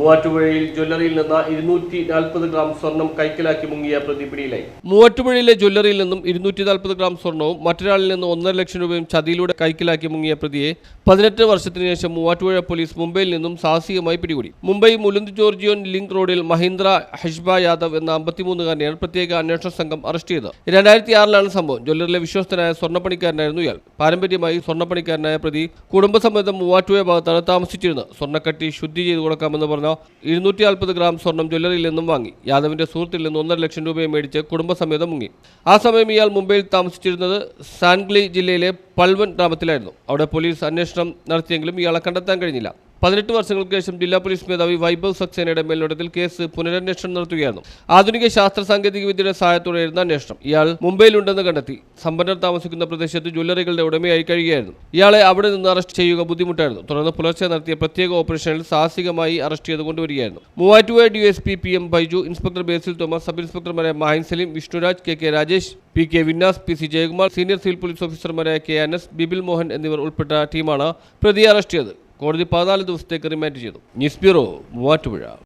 മൂവാറ്റുപുഴയിൽ ജ്വല്ലറിയിൽ നിന്ന് ഇരുന്നൂറ്റി നാൽപ്പത് ഗ്രാം സ്വർണം കൈക്കലാക്കി മുങ്ങിയ പ്രതി പിടിയിലായി. മൂവാറ്റുപുഴയിലെ ജ്വല്ലറിയിൽ നിന്നും ഇരുന്നൂറ്റി നാൽപ്പത് ഗ്രാം സ്വർണവും മറ്റൊരാളിൽ നിന്ന് ഒന്നര ലക്ഷം രൂപയും ചതിയിലൂടെ കൈക്കലാക്കി മുങ്ങിയ പ്രതിയെ പതിനെട്ട് വർഷത്തിന് ശേഷം മൂവാറ്റുപുഴ പോലീസ് മുംബൈയിൽ നിന്നും സാഹസികമായി പിടികൂടി. മുംബൈ മുലുന്ത് ജോർജിയോൻ ലിങ്ക് റോഡിൽ മഹീന്ദ്ര ഹഷ്ബ യാദവ് എന്ന അമ്പത്തിമൂന്നുകാരനെയാണ് പ്രത്യേക അന്വേഷണ സംഘം അറസ്റ്റ് ചെയ്തത്. രണ്ടായിരത്തി ആറിലാണ് സംഭവം. ജ്വല്ലറിലെ വിശ്വസ്തനായ സ്വർണപ്പണിക്കാരനായിരുന്നു ഇയാൾ. പാരമ്പര്യമായി സ്വർണപ്പണിക്കാരനായ പ്രതി കുടുംബസമേതം മൂവാറ്റുപുഴ ഭാഗത്താണ് താമസിച്ചിരുന്നത്. സ്വർണക്കട്ടി ശുദ്ധി ചെയ്തു കൊടുക്കാമെന്ന് പറഞ്ഞ ഇരുന്നൂറ്റി നാൽപ്പത് ഗ്രാം സ്വർണം ജ്വല്ലറിയിൽ നിന്നും വാങ്ങി. യാദവിന്റെ സുഹൃത്തിൽ നിന്ന് ഒന്നര ലക്ഷം രൂപയെ മേടിച്ച് കുടുംബസമേതം മുങ്ങി. ആ സമയം ഇയാൾ മുംബൈയിൽ താമസിച്ചിരുന്നത് സാൻഗ്ലി ജില്ലയിലെ പൽവൻ ഗ്രാമത്തിലായിരുന്നു. അവിടെ പോലീസ് അന്വേഷണം നടത്തിയെങ്കിലും ഇയാളെ കണ്ടെത്താൻ കഴിഞ്ഞില്ല. പതിനെട്ട് വർഷങ്ങൾക്ക് ശേഷം ജില്ലാ പോലീസ് മേധാവി വൈഭവ് സക്സേനയുടെ മേൽനോട്ടത്തിൽ കേസ് പുനരന്വേഷണം നടത്തുകയായിരുന്നു. ആധുനിക ശാസ്ത്ര സാങ്കേതിക വിദ്യയുടെ സഹായത്തോടെയായിരുന്നു അന്വേഷണം. ഇയാൾ മുംബൈയിലുണ്ടെന്ന് കണ്ടെത്തി. സമ്പന്നർ താമസിക്കുന്ന പ്രദേശത്ത് ജ്വല്ലറികളുടെ ഉടമയായി കഴിയുകയായിരുന്നു. ഇയാളെ അവിടെ നിന്ന് അറസ്റ്റ് ചെയ്യുക ബുദ്ധിമുട്ടായിരുന്നു. തുടർന്ന് പുലർച്ചെ നടത്തിയ പ്രത്യേക ഓപ്പറേഷനിൽ സാഹസികമായി അറസ്റ്റ് ചെയ്ത് കൊണ്ടുവരികയായിരുന്നു. Muvattupuzha D S P P M Baiju inspector Basil Thomas sub ഇൻസ്പെക്ടർമാരായ Mahin Saleem Vishnuraj K K Rajesh P K Vinnas P C Jayakumar senior civil police ഓഫീസർമാരായ കെ അനസ് ബിബിൽ മോഹൻ എന്നിവർ ഉൾപ്പെട്ട ടീമാണ് പ്രതിയെ അറസ്റ്റ് ചെയ്തത്. കോടതി പതിനാല് ദിവസത്തേക്ക് റിമാൻഡ് ചെയ്തു. News bureau Muvattupuzha.